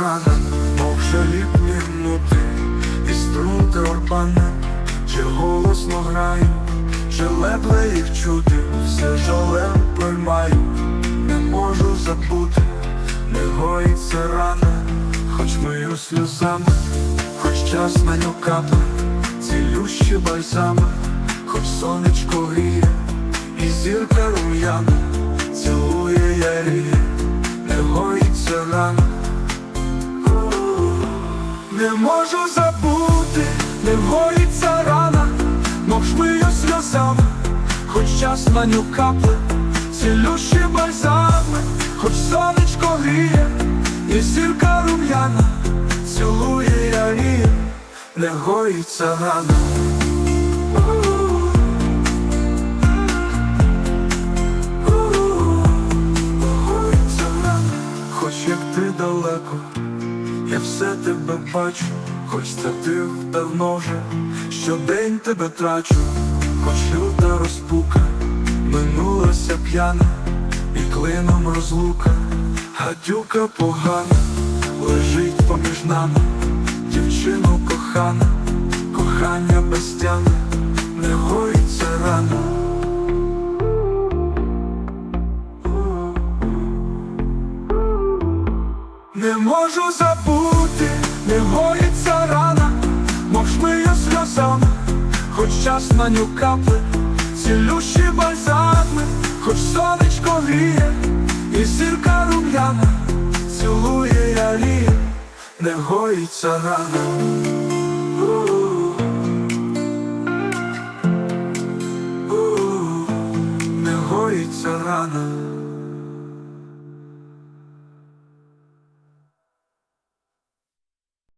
рада, мовча ліпні ноти і струти орбана, чи голосно граю, чи лепле їх чути, все жолем приймаю, не можу забути, не гоїться рана, хоч мою сльозами, хоч час на капа, цілющі бальзами, хоч сонечко гріє, і зірка рум'яна, цілує ярі, не гоїться рана. Не можу забути, не гоїться рана, мов шмию сльозами, хоч час на ню капли, цілющі бальзами, хоч сонечко гріє, і зірка рум'яна, цілує яріє, не гоїться рана. Гоїться рана, Хоч як ти далеко, я все тебе бачу, хоч ти давно вже щодень тебе трачу, хоч люта розпука, минулася п'яна, і клином розлука, гадюка погана, лежить поміж нами, дівчино кохана, кохання безтяне, Не можу забути, не гоїться рана, мов шмию сльозами, хоч час на ню капли, цілющі бальзами, хоч сонечко гріє, і зірка рум'яна, цілує яріє, не гоїться рана. Не гоїться рана.